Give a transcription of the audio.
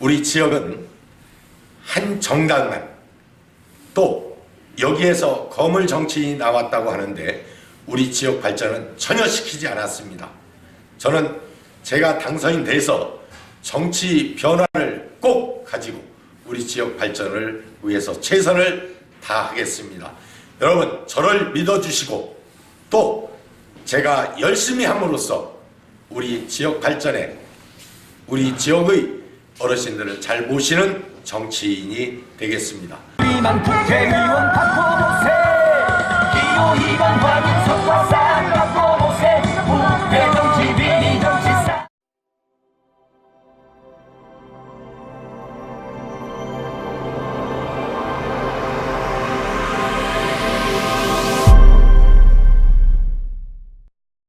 우리 지역은 한 정당만 또 여기에서 거물 정치인이 나왔다고 하는데 우리 지역 발전은 전혀 시키지 않았습니다. 저는 제가 당선인 돼서 정치 변화를 꼭 가지고 우리 지역 발전을 위해서 최선을 다하겠습니다. 여러분 저를 믿어주시고 또 제가 열심히 함으로써 우리 지역 발전에 우리 지역의 어르신들을 잘 모시는 정치인이 되겠습니다.